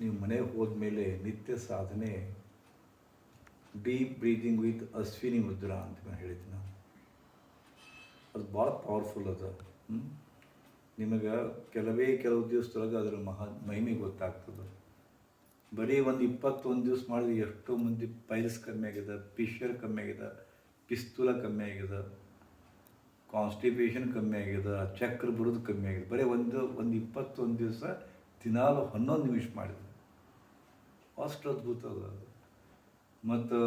ನೀವು ಮನೆಗೆ ಹೋದ್ಮೇಲೆ ನಿತ್ಯ ಸಾಧನೆ deep breathing with Ashwini mudra ಅಂತ ನಾನು ಹೇಳಿದ್ದೆ ನಾನು ಅದು ಭಾಳ ಪವರ್ಫುಲ್ ಅದ. ನಿಮಗೆ ಕೆಲವೇ ಕೆಲವು ದಿವಸದೊಳಗೆ ಅದರ ಮಹಾ ಮಹಿಮೆ ಗೊತ್ತಾಗ್ತದೆ. ಬರೀ ಒಂದು ಇಪ್ಪತ್ತೊಂದು ದಿವಸ ಮಾಡಿದ್ರೆ ಎಷ್ಟೋ ಮಂದಿ ಪೈಲ್ಸ್ ಕಮ್ಮಿ ಆಗಿದೆ ಪಿಶರ್ ಕಮ್ಮಿ ಆಗಿದೆ ಪಿಸ್ತೂಲ ಕಮ್ಮಿ ಆಗಿದೆ ಕಾನ್ಸ್ಟಿಪೇಷನ್ ಕಮ್ಮಿ ಆಗಿದೆ ಚಕ್ರ ಬರೋದು ಕಮ್ಮಿ ಆಗಿದೆ. ಬರೀ ಒಂದು ಒಂದು ಇಪ್ಪತ್ತೊಂದು ದಿವಸ ದಿನಾಲು ಹನ್ನೊಂದು ನಿಮಿಷ ಮಾಡಿದೆ ಅಷ್ಟು ಅದ್ಭುತ ಅದ ಮತ್ತು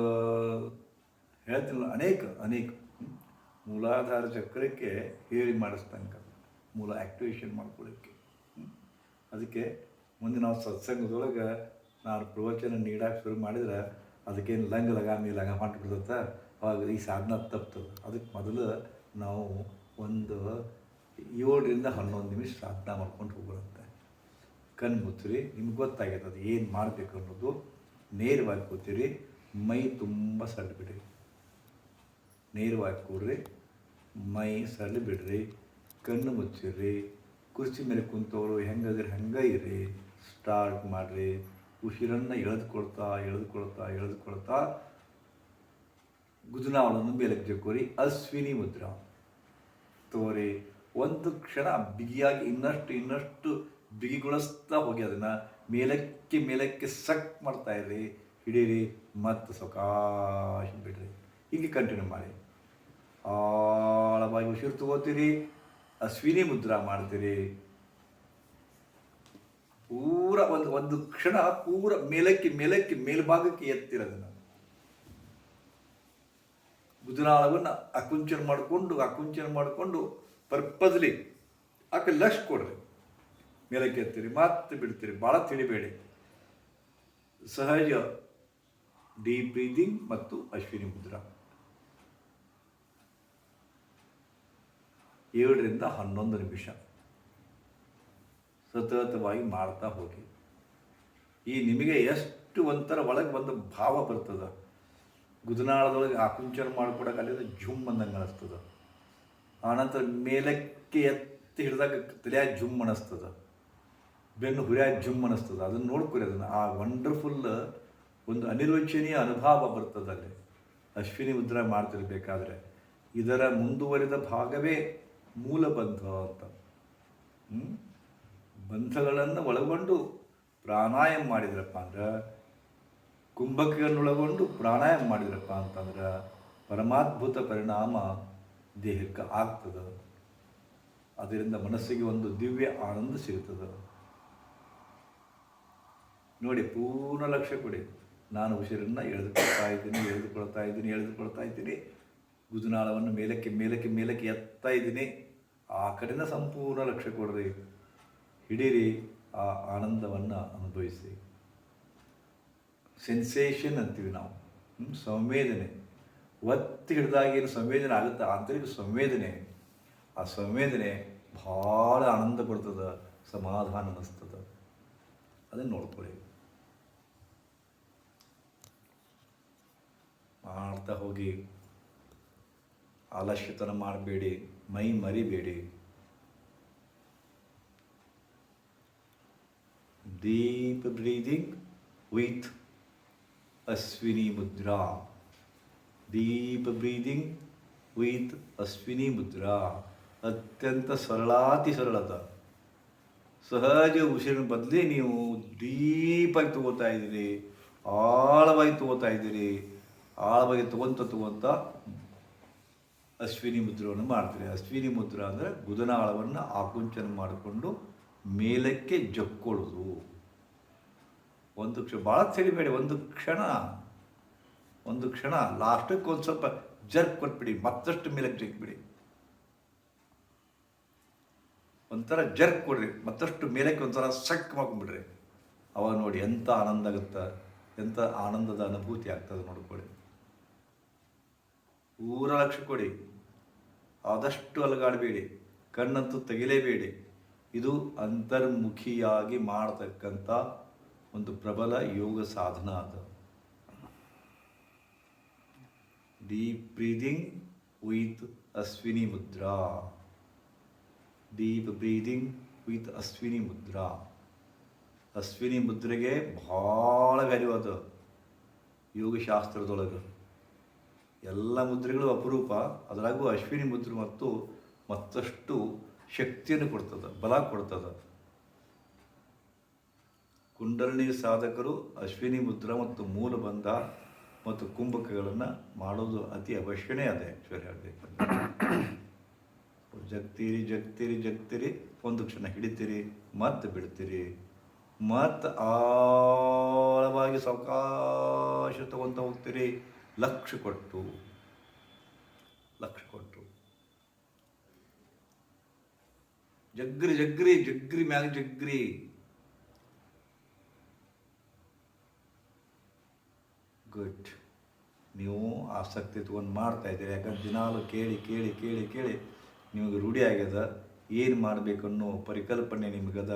ಹೇಳ್ತೀನಿ ಅನೇಕ ಅನೇಕ. ಮೂಲಾಧಾರ ಚಕ್ರಕ್ಕೆ ಹೇಳಿ ಮಾಡಿಸ್ತಂಕ. ಮೂಲ ಆ್ಯಕ್ಟಿವೇಶನ್ ಮಾಡ್ಕೊಳ್ಳೋಕ್ಕೆ ಅದಕ್ಕೆ ಮುಂದೆ ನಾವು ಸತ್ಸಂಗದೊಳಗೆ ನಾನು ಪ್ರವಚನ ನೀಡಕ್ಕೆ ಶುರು ಮಾಡಿದ್ರೆ ಅದಕ್ಕೇನು ಲಂಗ, ಲಗಾಮಿ, ಲಗ ಮಾಡಿಬಿಡ್ತತ್ತ ಅವಾಗ ಈ ಸಾಧನ ತಪ್ತದೆ. ಅದಕ್ಕೆ ಮೊದಲು ನಾವು ಒಂದು ಏಳರಿಂದ ಹನ್ನೊಂದು ನಿಮಿಷ ಸಾಧನ ಮಾಡ್ಕೊಂಡು ಹೋಗ್ಬಿಡುತ್ತೆ. ಕಣ್ಣು ಮುಚ್ಚಿರಿ, ನಿಮ್ಗೆ ಗೊತ್ತಾಗೈತೆ ಅದು ಏನು ಮಾಡಬೇಕು ಅನ್ನೋದು ನೇರವಾಗಿ ಕೂತಿರಿ, ಮೈ ತುಂಬ ಸಡ್ಡು ಬಿಡ್ರಿ. ನೇರವಾಗಿ ಕೂಡ್ರಿ, ಮೈ ಸಡ್ಲು ಬಿಡ್ರಿ. ಕಣ್ಣು ಮುಚ್ಚಿರಿ, ಕುರ್ಚಿ ಮೇಲೆ ಕುಂತವರು ಹೆಂಗಾದ್ರೆ ಹಂಗೆ ಇರಿ ಸ್ಟಾರ್ಟ್ ಮಾಡಿರಿ. ಉಸಿರನ್ನು ಎಳೆದುಕೊಳ್ತಾ ಎಳೆದುಕೊಳ್ತಾ ಎಳೆದುಕೊಳ್ತಾ ಗುಜನಾವಳನ್ನು ಮೇಲೆ ಜಕ್ಕೋರಿ ಅಶ್ವಿನಿ ಮುದ್ರಾ. ತೋರಿ, ಒಂದು ಕ್ಷಣ ಬಿಗಿಯಾಗಿ ಇನ್ನಷ್ಟು ಇನ್ನಷ್ಟು ಬಿಗಿಗೊಳಿಸ್ತಾ ಹೋಗಿ ಅದನ್ನು ಮೇಲಕ್ಕೆ ಮೇಲಕ್ಕೆ ಸಕ್ ಮಾಡ್ತಾ ಇರಿ ಹಿಡೀರಿ, ಮತ್ತು ಸಕಾಶ ಬಿಡ್ರಿ. ಹೀಗೆ ಕಂಟಿನ್ಯೂ ಮಾಡಿ. ಆಳವಾಗಿ ಉಸಿರು ತಗೋತೀರಿ, ಅಶ್ವಿನಿ ಮುದ್ರಾ ಮಾಡ್ತೀರಿ. ಪೂರ ಒಂದು ಒಂದು ಕ್ಷಣ ಪೂರ ಮೇಲಕ್ಕೆ ಮೇಲಕ್ಕೆ ಮೇಲ್ಭಾಗಕ್ಕೆ ಎತ್ತಿರೋದನ್ನು ಮುದ್ರಾಳವನ್ನು ಅಕುಂಚನ ಮಾಡಿಕೊಂಡು ಅಕುಂಚನ ಮಾಡಿಕೊಂಡು, ಪರ್ಪಸ್ಲಿ ಆಕೆ ಲಕ್ಷ ಕೊಡ್ರಿ. ಮೇಲಕ್ಕೆ ಎತ್ತೀರಿ, ಮತ್ತೆ ಬಿಡ್ತೀರಿ ಭಾಳ ತಿಳಿಬೇಡಿ. ಸಹಜ ಡೀಪ್ ಬ್ರೀದಿಂಗ್ ಮತ್ತು ಅಶ್ವಿನಿ ಮುದ್ರ. ಏಳರಿಂದ ಹನ್ನೊಂದು ನಿಮಿಷ. ಸತತವಾಗಿ ಮಾಡ್ತಾ ಹೋಗಿ. ಈ ನಿಮಗೆ ಎಷ್ಟು ಒಂಥರ ಒಳಗೆ ಒಂದು ಭಾವ ಬರ್ತದೆ. ಗುದನಾಳದೊಳಗೆ ಆಕುಂಚನ ಮಾಡ್ಕೊಡಕ್ಕೆ ಅಲ್ಲಿಂದ ಜುಮ್ ಅಂದಂಗೆ ಅನಿಸ್ತದೆ. ಆನಂತರ ಮೇಲಕ್ಕೆ ಎತ್ತಿ ಹಿಡಿದಾಗ ತಲೆಯಾಗಿ ಜುಮ್ ಅನಿಸ್ತದೆ. ಬೆನ್ನು ಹುರಿಯಾಗಿ ಜುಮ್ ಅನ್ನಿಸ್ತದೆ ಅದನ್ನು ನೋಡ್ಕೊರಿ ಅದನ್ನು. ಆ ವಂಡರ್ಫುಲ್ ಒಂದು ಅನಿರ್ವಚನೀಯ ಅನುಭವ ಬರ್ತದೆ ಅಲ್ಲಿ. ಅಶ್ವಿನಿ ಮುದ್ರ ಮಾಡ್ತಿರ್ಬೇಕಾದ್ರೆ ಇದರ ಮುಂದುವರಿದ ಭಾಗವೇ ಮೂಲ ಬಂಧ ಅಂತ? ಬಂಧಗಳನ್ನು ಒಳಗೊಂಡು ಪ್ರಾಣಾಯಾಮ ಮಾಡಿದ್ರಪ್ಪ ಅಂದ್ರೆ ಕುಂಭಕಗಳನ್ನೊಳಗೊಂಡು ಪ್ರಾಣಾಯಾಮ ಮಾಡಿದ್ರಪ್ಪ ಅಂತಂದ್ರೆ, ಪರಮಾದ್ಭುತ ಪರಿಣಾಮ ದೇಹಕ್ಕೆ ಆಗ್ತದೆ. ಅದರಿಂದ ಮನಸ್ಸಿಗೆ ಒಂದು ದಿವ್ಯ ಆನಂದ ಸಿಗ್ತದೆ. ನೋಡಿ, ಪೂರ್ಣ ಲಕ್ಷ್ಯ ಕೊಡಿ. ನಾನು ಉಸಿರನ್ನು ಎಳೆದುಕೊಳ್ತಾ ಇದ್ದೀನಿ ಎಳೆದುಕೊಳ್ತಾ ಇದ್ದೀನಿ ಎಳೆದುಕೊಳ್ತಾ ಇದ್ದೀನಿ. ಗುಜನಾಳವನ್ನು ಮೇಲಕ್ಕೆ ಮೇಲಕ್ಕೆ ಮೇಲಕ್ಕೆ ಎತ್ತಾ ಇದ್ದೀನಿ. ಆ ಕಡೆಯಿಂದ ಸಂಪೂರ್ಣ ಲಕ್ಷ್ಯ ಕೊಡ್ರಿ. ಹಿಡೀರಿ ಆ ಆನಂದವನ್ನು ಅನುಭವಿಸಿ. ಸೆನ್ಸೇಷನ್ ಅಂತೀವಿ ನಾವು? ಸಂವೇದನೆ. ಒತ್ತಿ ಹಿಡಿದಾಗ ಏನು ಸಂವೇದನೆ ಆಗುತ್ತೆ? ಆಂತರಿಕ ಸಂವೇದನೆ. ಆ ಸಂವೇದನೆ ಭಾಳ ಆನಂದ ಕೊಡ್ತದೆ, ಸಮಾಧಾನ ಅನ್ನಿಸ್ತದೆ. ಅದನ್ನು ನೋಡ್ಕೊಳ್ಳಿ. ಮಾಡ್ತಾ ಹೋಗಿ, ಆಲಸ್ಯತನ ಮಾಡಬೇಡಿ, ಮೈ ಮರಿಬೇಡಿ. Deep breathing with Ashwini mudra deep breathing with Ashwini mudra ಅತ್ಯಂತ ಸರಳಾತಿ ಸರಳತ. ಸಹಜ ಉಸಿರಿನ ಬದಲೇ ನೀವು ಡೀಪಾಗಿ ತಗೋತಾ ಇದ್ದೀರಿ, ಆಳವಾಗಿ ತಗೋತಾ ಇದ್ದೀರಿ. ಆಳವಾಗಿ ತಗೊಂತ ತಗೊಂತ ಅಶ್ವಿನಿ ಮುದ್ರವನ್ನು ಮಾಡ್ತೀರಿ. ಅಶ್ವಿನಿ ಮುದ್ರ ಅಂದರೆ ಗುದನಾಳವನ್ನು ಆಕುಂಚನ ಮಾಡಿಕೊಂಡು ಮೇಲಕ್ಕೆ ಜಕ್ಕೊಳ್ಳೋದು ಒಂದು ಕ್ಷಣ ಭಾಳ ಸೆಳಿಬೇಡಿ ಒಂದು ಕ್ಷಣ ಒಂದು ಕ್ಷಣ, ಲಾಸ್ಟಕ್ಕೆ ಒಂದು ಸ್ವಲ್ಪ ಜರ್ಕ್ ಕೊಟ್ಬಿಡಿ, ಮತ್ತಷ್ಟು ಮೇಲಕ್ಕೆ ಜಗ್ಬಿಡಿ ಒಂಥರ ಜರ್ಕ್ ಕೊಡ್ರಿ, ಮತ್ತಷ್ಟು ಮೇಲಕ್ಕೆ ಒಂಥರ ಸಕ್ ಮಾಡ್ಕೊಂಡ್ಬಿಡ್ರಿ. ಅವಾಗ ನೋಡಿ ಎಂಥ ಆನಂದ ಆಗುತ್ತೆ ಎಂಥ ಆನಂದದ ಅನುಭೂತಿ ಆಗ್ತದೆ ನೋಡ್ಕೊಳ್ಳಿ. ಪೂರ ಲಕ್ಷ ಕೊಡಿ. ಆದಷ್ಟು ಅಲಗಾಡಬೇಡಿ. ಕಣ್ಣಂತೂ ತೆಗಿಲೇಬೇಡಿ. ಇದು ಅಂತರ್ಮುಖಿಯಾಗಿ ಮಾಡತಕ್ಕಂಥ ಒಂದು ಪ್ರಬಲ ಯೋಗ ಸಾಧನ ಅದು. Deep breathing with Ashwini mudra deep breathing with Ashwini mudra Ashwini ಮುದ್ರೆಗೆ ಭಾಳ ವ್ಯಾಲ್ಯೂ ಅದು. ಯೋಗಶಾಸ್ತ್ರದೊಳಗೆ. ಎಲ್ಲ ಮುದ್ರೆಗಳು ಅಪರೂಪ, ಅದರಾಗೂ ಅಶ್ವಿನಿ ಮುದ್ರೆ ಮತ್ತು ಮತ್ತಷ್ಟು ಶಕ್ತಿಯನ್ನು ಕೊಡ್ತದೆ, ಬಲ ಕೊಡ್ತದೆ. ಕುಂಡಲಿನಿ ಸಾಧಕರು ಅಶ್ವಿನಿ ಮುದ್ರ ಮತ್ತು ಮೂಲಬಂಧ ಮತ್ತು ಕುಂಭಕಗಳನ್ನು ಮಾಡೋದು ಅತಿ ಅವಶ್ಯನೇ ಅದೇ ಆ್ಯಕ್ಚುಲಿ ಹೇಳಬೇಕು. ಜಗ್ತೀರಿ ಜಗ್ತೀರಿ ಜಗ್ತೀರಿ, ಒಂದು ಕ್ಷಣ ಹಿಡಿತೀರಿ ಮತ್ತೆ ಬಿಡ್ತೀರಿ. ಮತ್ತೆ ಆಳವಾಗಿ ಸಾವಕಾಶ ತಗೊಂತ ಹೋಗ್ತೀರಿ. ಲಕ್ಷ ಕೊಟ್ಟು ಲಕ್ಷ ಕೊಟ್ಟು. ಜಗ್ರಿ ಜಗ್ರಿ ಜಗ್ರಿ ಮ್ಯಾಗ ಜಗ್ರಿ ಗುಡ್. ನೀವು ಆಸಕ್ತಿ ತೊಗೊಂಡು ಮಾಡ್ತಾ ಇದ್ದೀರಿ, ಯಾಕಂದ್ರೆ ದಿನಾಲು ಕೇಳಿ ಕೇಳಿ ಕೇಳಿ ಕೇಳಿ ನಿಮಗೆ ರೂಢಿ ಆಗ್ಯದ. ಏನು ಮಾಡಬೇಕನ್ನೋ ಪರಿಕಲ್ಪನೆ ನಿಮಗದ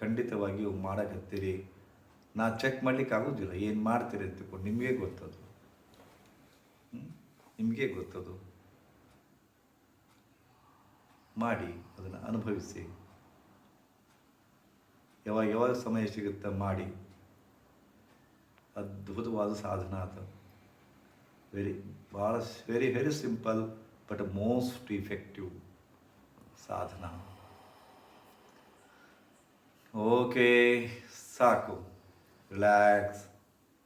ಖಂಡಿತವಾಗಿಯೂ ಮಾಡಕತ್ತೀರಿ. ನಾ ಚೆಕ್ ಮಾಡಲಿಕ್ಕೆ ಆಗೋದಿಲ್ಲ ಏನು ಮಾಡ್ತೀರಿ ಅಂತ ನಿಮಗೆ ಗೊತ್ತದು? ನಿಮಗೆ ಗೊತ್ತದು. ಮಾಡಿ, ಅದನ್ನು ಅನುಭವಿಸಿ. ಯಾವಾಗ ಯಾವಾಗ ಸಮಯ ಸಿಗುತ್ತೆ ಮಾಡಿ. ಅದ್ಭುತವಾದ ಸಾಧನ ಅದು. ವೆರಿ ಭಾಳ very very simple but most effective ಸಾಧನ. ಓಕೆ ಸಾಕು. ರಿಲ್ಯಾಕ್ಸ್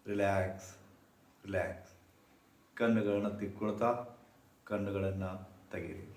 ರಿಲ್ಯಾಕ್ಸ್ ರಿಲ್ಯಾಕ್ಸ್ ಕಣ್ಣುಗಳನ್ನು ತಿಕ್ಕೊಳ್ತಾ ಕಣ್ಣುಗಳನ್ನು ತೆಗೀರಿ.